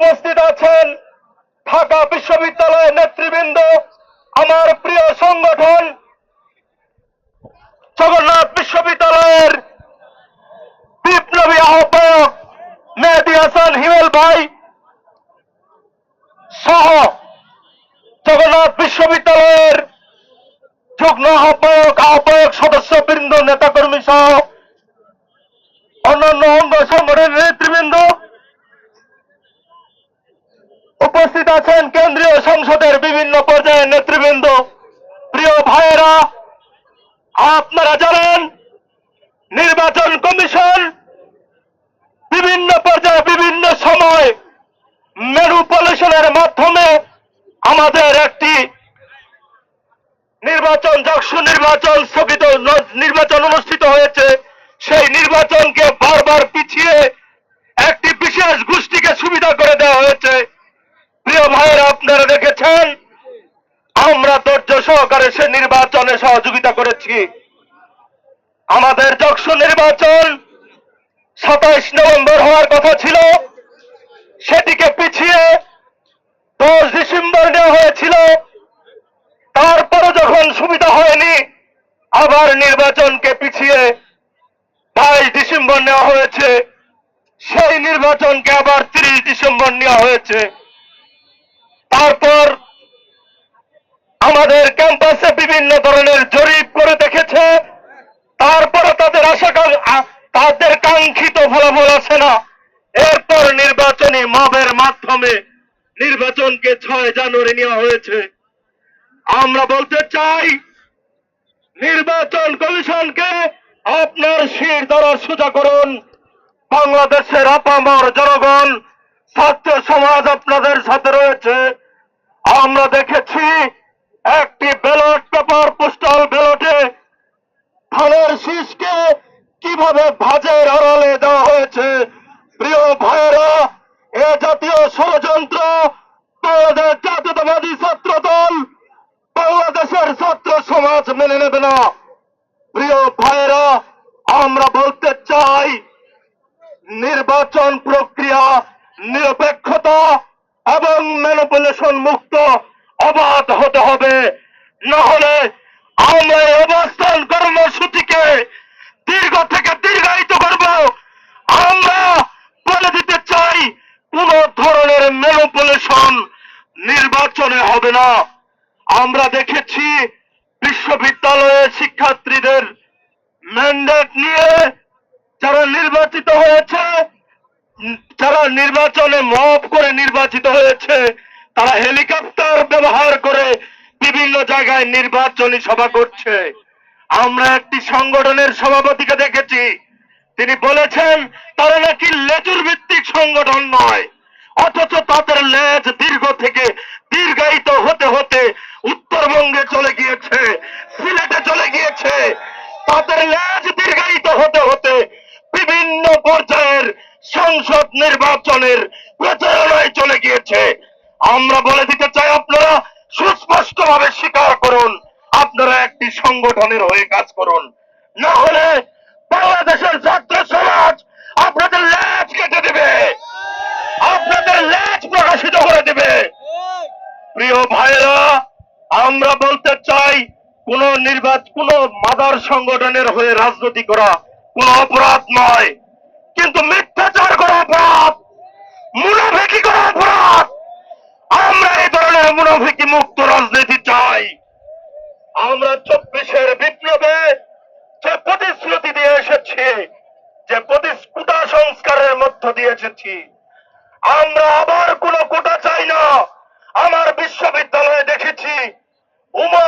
উপস্থিত আছেন ঢাকা বিশ্ববিদ্যালয়ের নেতৃবৃন্দ, আমার প্রিয় সংগঠন, জগন্নাথ বিশ্ববিদ্যালয়ের বিপ্লবী আহ্বায়ক মেহেদি হাসান হিমেল ভাই সহ জগন্নাথ বিশ্ববিদ্যালয়ের যুগ্ম আহ্বায়ক আহ্বায়ক সদস্য বৃন্দ নেতাকর্মী সহ অন্যান্য অঙ্গ সংগঠনের নেতৃবৃন্দ উপস্থিত আছেন কেন্দ্রীয় সংসদের বিভিন্ন পর্যায়ের নেতৃবৃন্দ। প্রিয় ভাইয়েরা, আপনারা জানেন, নির্বাচন কমিশন বিভিন্ন পর্যায়ে বিভিন্ন সময় ম্যানুপুলেশনের মাধ্যমে আমাদের একটি নির্বাচন যক্ষ নির্বাচন স্থগিত নির্বাচন অনুষ্ঠিত হয়েছে। সেই নির্বাচনকে বারবার পিছিয়ে একটি বিশেষ গোষ্ঠীকে সুবিধা করে দেওয়া হয়েছে। প্রিয় ভাইয়েরা, আপনারা দেখেছেন? আমরা ধৈর্য সহকারে সে নির্বাচনে সহযোগিতা করেছি। আমাদের যক্ষ নির্বাচন সাতাইশ নভেম্বর হওয়ার কথা ছিল। সেটিকে পিছিয়ে দশ ডিসেম্বর নেওয়া হয়েছিল। তারপরে যখন সুবিধা হয়নি, আবার নির্বাচনকে পিছিয়ে বাইশ ডিসেম্বর নেওয়া হয়েছে। সেই নির্বাচনকে আবার তিরিশ ডিসেম্বর নেওয়া হয়েছে। তারপর আমাদের ক্যাম্পাসে বিভিন্ন ধরনের জরিপ করে দেখেছে। তারপরে তাদের আশা তাদের কাঙ্ক্ষিত ফলাফল আসে না। এরপর নির্বাচনী মবের মাধ্যমে নির্বাচনকে ছয় জানুয়ারি নেওয়া হয়েছে। আমরা বলতে চাই, নির্বাচন কমিশনকে আপনার শির দ্বারা সোজা করুন। বাংলাদেশের আপামর জনগণ, ছাত্র সমাজ আপনাদের সাথে রয়েছে। কীভাবে ভাজের আড়ালে দেওয়া হয়েছে? প্রিয় ভাইয়েরা, এ জাতীয় ষড়যন্ত্র বাংলাদেশ জাতীয়তাবাদী ছাত্র দল বাংলাদেশের ছাত্র সমাজ মেনে নেবে না। প্রিয় ভাইয়েরা, আমরা বলতে চাই, নির্বাচন প্রক্রিয়া নিরপেক্ষতা এবং ম্যানিপুলেশন মুক্ত অবাধ হতে হবে। না হলে আমরা এই অবস্থান কর্মসূচিকে দীর্ঘ থেকে দীর্ঘায়িত করব আমরা বলে দিতে চাই কোন ধরনের ম্যানিপুলেশন নির্বাচনে হবে না। আমরা দেখেছি বিশ্ববিদ্যালয়ের শিক্ষার্থীদের ম্যান্ডেট নিয়ে যারা নির্বাচিত হয়েছে, যারা নির্বাচনে মব করে নির্বাচিত হয়েছে, তারা হেলিকপ্টার ব্যবহার করে বিভিন্ন জায়গায় নির্বাচনী সভা করছে। আমরা একটি সংগঠনের সভাপতিকে দেখেছি। তিনি বলেছেন, তারা নাকি লেজুর ভিত্তিক সংগঠন নয়, অথচ তাদের লেজ দীর্ঘ সংসদ নির্বাচনের প্রচারণায় চলে গিয়েছে। আমরা বলে দিতে চাই, আপনারা সুস্পষ্ট ভাবে স্বীকার করুন, আপনারা একটি সংগঠনের হয়ে কাজ করুন। না হলে বাংলাদেশের ছাত্র সমাজ আপনাদের লেজ কেটে দেবে। আপনাদের লেজ প্রকাশিত করে দেবে। প্রিয় ভাইরা আমরা বলতে চাই, কোন নির্বাচন কোন মাদার সংগঠনের হয়ে রাজনীতি করা কোন অপরাধ নয়। কিন্তু মিথ্যাচার করা অপরাধ মুনাফিকি করা অপরাধ? আমরা এই ধরনের মুনাফিকি মুক্ত রাজনীতি চাই? আমরা চব্বিশের বিপ্লবে যে প্রতিশ্রুতি দিয়ে এসেছি, যে প্রতিস্কুটা সংস্কারের মধ্য দিয়ে এসেছি, আমরা আবার কোন কোটা চাই না। আমার বিশ্ববিদ্যালয়ে দেখেছি, উমা